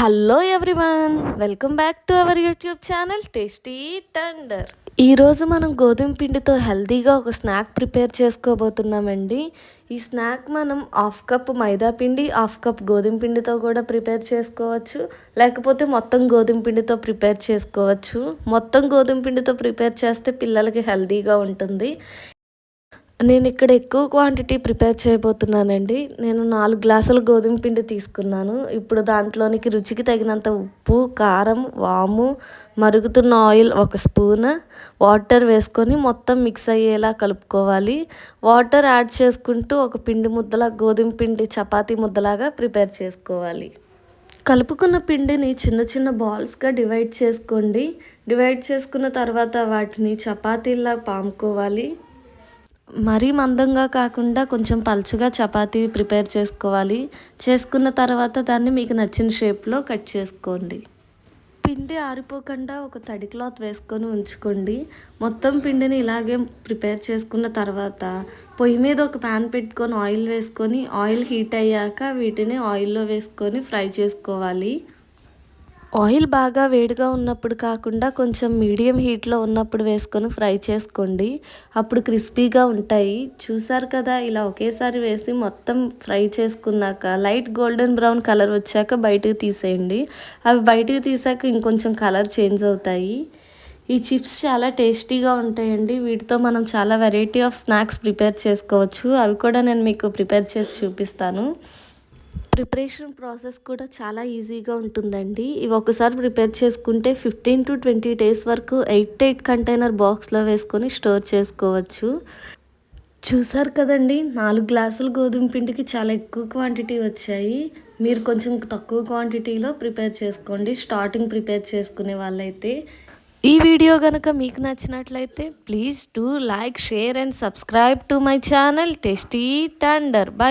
Hello everyone welcome back to our YouTube channel tasty thunder. ఈరోజు మనం గోధుమ పిండితో హెల్తీగా ఒక స్నాక్ ప్రిపేర్ చేసుకోబోతున్నామండి. ఈ స్నాక్ మనం హాఫ్ కప్ మైదా పిండి హాఫ్ కప్ గోధుమ పిండితో కూడా ప్రిపేర్ చేసుకోవచ్చు. లేకపోతే మొత్తం గోధుమ పిండితో ప్రిపేర్ చేసుకోవచ్చు. మొత్తం గోధుమ పిండితో ప్రిపేర్ చేస్తే పిల్లలకి హెల్తీగా ఉంటుంది. నేను ఇక్కడ ఎక్కువ క్వాంటిటీ ప్రిపేర్ చేయబోతున్నానండి. నేను నాలుగు గ్లాసుల గోధుమ పిండి తీసుకున్నాను. ఇప్పుడు దాంట్లోనికి రుచికి తగినంత ఉప్పు కారం వాము మరుగుతున్న ఆయిల్ ఒక స్పూన్ వాటర్ వేసుకొని మొత్తం మిక్స్ అయ్యేలా కలుపుకోవాలి. వాటర్ యాడ్ చేసుకుంటూ ఒక పిండి ముద్దలా గోధుమ పిండి చపాతీ ముద్దలాగా ప్రిపేర్ చేసుకోవాలి. కలుపుకున్న పిండిని చిన్న చిన్న బాల్స్గా డివైడ్ చేసుకోండి. డివైడ్ చేసుకున్న తర్వాత వాటిని చపాతీలా పాముకోవాలి. మరీ మందంగా కాకుండా కొంచెం పలుచగా చపాతీ ప్రిపేర్ చేసుకోవాలి. చేసుకున్న తర్వాత దాన్ని మీకు నచ్చిన షేప్లో కట్ చేసుకోండి. పిండి ఆరిపోకుండా ఒక తడి క్లాత్ వేసుకొని ఉంచుకోండి. మొత్తం పిండిని ఇలాగే ప్రిపేర్ చేసుకున్న తర్వాత పొయ్యి మీద ఒక ప్యాన్ పెట్టుకొని ఆయిల్ వేసుకొని ఆయిల్ హీట్ అయ్యాక వీటిని ఆయిల్లో వేసుకొని ఫ్రై చేసుకోవాలి. ఆయిల్ బాగా వేడిగా ఉన్నప్పుడు కాకుండా కొంచెం మీడియం హీట్లో ఉన్నప్పుడు వేసుకొని ఫ్రై చేసుకోండి. అప్పుడు క్రిస్పీగా ఉంటాయి. చూసారు కదా ఇలా ఒకేసారి వేసి మొత్తం ఫ్రై చేసుకున్నాక లైట్ గోల్డెన్ బ్రౌన్ కలర్ వచ్చాక బయటకు తీసేయండి. అవి బయటకు తీసాక ఇంకొంచెం కలర్ చేంజ్ అవుతాయి. ఈ చిప్స్ చాలా టేస్టీగా ఉంటాయండి. వీటితో మనం చాలా వెరైటీ ఆఫ్ స్నాక్స్ ప్రిపేర్ చేసుకోవచ్చు. అవి కూడా నేను మీకు ప్రిపేర్ చేసి చూపిస్తాను. ప్రిపరేషన్ ప్రాసెస్ కూడా చాలా ఈజీగా ఉంటుందండి. ఇవి ఒకసారి ప్రిపేర్ చేసుకుంటే ఫిఫ్టీన్ టు ట్వంటీ డేస్ వరకు ఎయిట్ ఎయిట్ కంటైనర్ బాక్స్లో వేసుకొని స్టోర్ చేసుకోవచ్చు. చూసారు కదండి నాలుగు గ్లాసుల గోధుమ పిండికి చాలా ఎక్కువ క్వాంటిటీ వచ్చాయి. మీరు కొంచెం తక్కువ క్వాంటిటీలో ప్రిపేర్ చేసుకోండి స్టార్టింగ్ ప్రిపేర్ చేసుకునే వాళ్ళైతే. ఈ వీడియో కనుక మీకు నచ్చినట్లయితే please do like share and subscribe to my channel tasty thunder. By.